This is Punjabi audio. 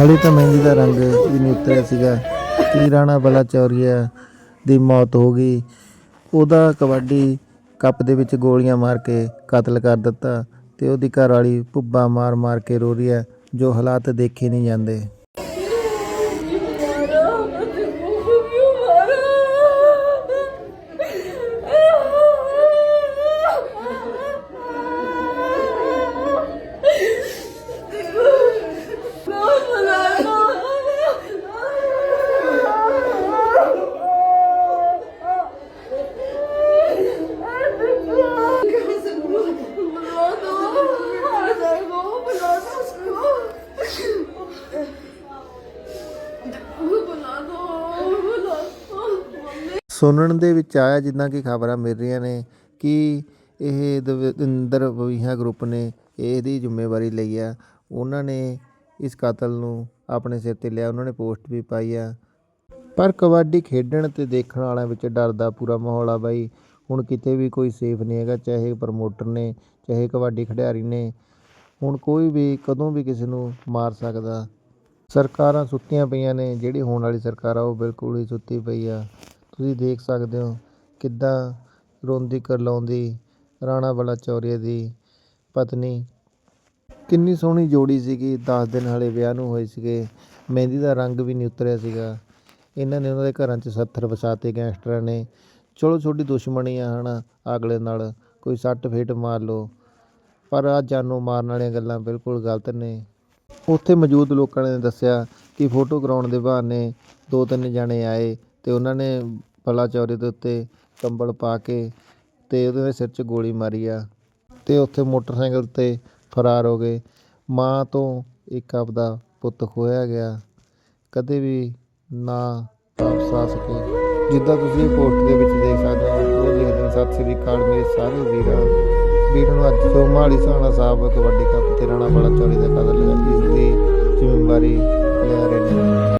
ਹਲੇ ਤਾਂ ਮਹਿੰਦੀ ਦਾ ਰੰਗ ਵੀ ਨਹੀਂ ਉਤਰਿਆ ਸੀਗਾ। ਕਿ ਰਾਣਾ ਬਲਾ ਚੌਰੀਆ ਦੀ ਮੌਤ ਹੋ ਗਈ। ਉਹਦਾ ਕਬੱਡੀ ਕੱਪ ਦੇ ਵਿੱਚ ਗੋਲੀਆਂ ਮਾਰ ਕੇ ਕਤਲ ਕਰ ਦਿੱਤਾ ਤੇ ਉਹਦੀ ਘਰ ਵਾਲੀ ਭੁੱਬਾ ਮਾਰ ਮਾਰ ਕੇ ਰੋ ਰਹੀ ਹੈ, ਜੋ ਹਾਲਾਤ ਦੇਖੇ ਨਹੀਂ ਜਾਂਦੇ। ਸੁਣਨ ਦੇ ਵਿੱਚ ਆਇਆ ਜਿੱਦਾਂ ਕਿ ਖਬਰਾਂ ਮਿਲ ਰਹੀਆਂ ਨੇ ਕਿ ਇਹ ਦਵਿੰਦਰ ਬਵੀਹਾ ਗਰੁੱਪ ਨੇ ਇਹਦੀ ਜ਼ਿੰਮੇਵਾਰੀ ਲਈ ਆ। ਉਹਨਾਂ ਨੇ ਇਸ ਕਤਲ ਨੂੰ ਆਪਣੇ ਸਿਰ ਤੇ ਲਿਆ, ਉਹਨਾਂ ਨੇ ਪੋਸਟ ਵੀ ਪਾਈ ਆ। ਪਰ ਕਬੱਡੀ ਖੇਡਣ ਤੇ ਦੇਖਣ ਵਾਲਿਆਂ ਵਿੱਚ ਡਰ ਦਾ ਪੂਰਾ ਮਾਹੌਲ ਆ ਬਾਈ। ਹੁਣ ਕਿਤੇ ਵੀ ਕੋਈ ਸੇਫ ਨਹੀਂ ਹੈਗਾ, ਚਾਹੇ ਪ੍ਰਮੋਟਰ ਨੇ, ਚਾਹੇ ਕਬੱਡੀ ਖਿਡਾਰੀ ਨੇ। ਹੁਣ ਕੋਈ ਵੀ ਕਦੋਂ ਵੀ ਕਿਸੇ ਨੂੰ ਮਾਰ ਸਕਦਾ। ਸਰਕਾਰਾਂ ਸੁੱਤੀਆਂ ਪਈਆਂ ਨੇ, ਜਿਹੜੀ ਹੋਣ ਵਾਲੀ ਸਰਕਾਰ ਆ, ਉਹ ਬਿਲਕੁਲ ਹੀ ਸੁੱਤੀ ਪਈ ਆ। ਤੁਸੀਂ ਦੇਖ ਸਕਦੇ ਹੋ ਕਿੱਦਾਂ ਰੋਂਦੀ ਕਰਲਾਉਂਦੀ ਰਾਣਾ ਬਲਾ ਚੌਰੀਆ ਦੀ ਪਤਨੀ। ਕਿੰਨੀ ਸੋਹਣੀ ਜੋੜੀ ਸੀਗੀ 10 ਦਿਨ ਹਾਲੇ ਵਿਆਹ ਨੂੰ ਹੋਏ ਸੀਗੇ, ਮਹਿੰਦੀ ਦਾ ਰੰਗ ਵੀ ਨਹੀਂ ਉਤਰਿਆ ਸੀਗਾ। ਇਹਨਾਂ ਨੇ ਉਹਨਾਂ ਦੇ ਘਰਾਂ 'ਚ ਸੱਥਰ ਵਸਾਤੇ ਗੈਂਗਸਟਰਾਂ ਨੇ। ਚਲੋ ਛੋਟੀ ਦੁਸ਼ਮਣੀ ਆ ਹਨਾ, ਅਗਲੇ ਨਾਲ ਕੋਈ ਸੱਟ ਫੇਟ ਮਾਰ ਲਓ, ਪਰ ਆ ਜਾਨੋਂ ਮਾਰਨ ਵਾਲੀਆਂ ਗੱਲਾਂ ਬਿਲਕੁਲ ਗਲਤ ਨੇ। ਉੱਥੇ ਮੌਜੂਦ ਲੋਕਾਂ ਨੇ ਦੱਸਿਆ ਕਿ ਫੋਟੋ ਕਰਾਉਣ ਦੇ ਬਹਾਨੇ ਦੋ ਤਿੰਨ ਜਣੇ ਆਏ ਅਤੇ ਉਹਨਾਂ ਨੇ ਬਲਾ ਚੌਰੇ ਦੇ ਉੱਤੇ ਕੰਬਲ ਪਾ ਕੇ ਅਤੇ ਉਹਦੇ ਸਿਰ 'ਚ ਗੋਲੀ ਮਾਰੀ ਆ ਅਤੇ ਉੱਥੇ ਮੋਟਰਸਾਈਕਲ ਤੇ ਫਰਾਰ ਹੋ ਗਏ। ਮਾਂ ਤੋਂ ਇੱਕ ਆਪਦਾ ਪੁੱਤ ਖੋਇਆ ਗਿਆ। ਕਦੇ ਵੀ ਨਾ ਵਾਪਸ ਆ ਸਕੇ। ਜਿੱਦਾਂ ਤੁਸੀਂ ਇਹ ਪੋਸਟ ਦੇ ਵਿੱਚ ਦੇਖ ਸਕਦੇ ਹੋ, ਉਹ ਲਿਖਦੇ ਨੇ ਸਤਿ ਸ੍ਰੀ ਅਕਾਲ ਮੇਰੇ ਸਾਰੇ ਵੀਰਾਂ। ਵੀਰਾਂ ਨੂੰ ਅੱਜ ਤੋਂ ਮਾਲੀ ਸਾਣਾ ਸਾਹਿਬ, ਕਬੱਡੀ ਕੱਪ ਤੇ ਰਾਣਾ ਬੜਾ ਚੌਰੀ ਦਾ ਕਦਰ ਲਿਆ ਇਸ ਦੀ ਜ਼ਿੰਮੇਵਾਰੀ ਲੈ ਰਹੇ ਨੇ।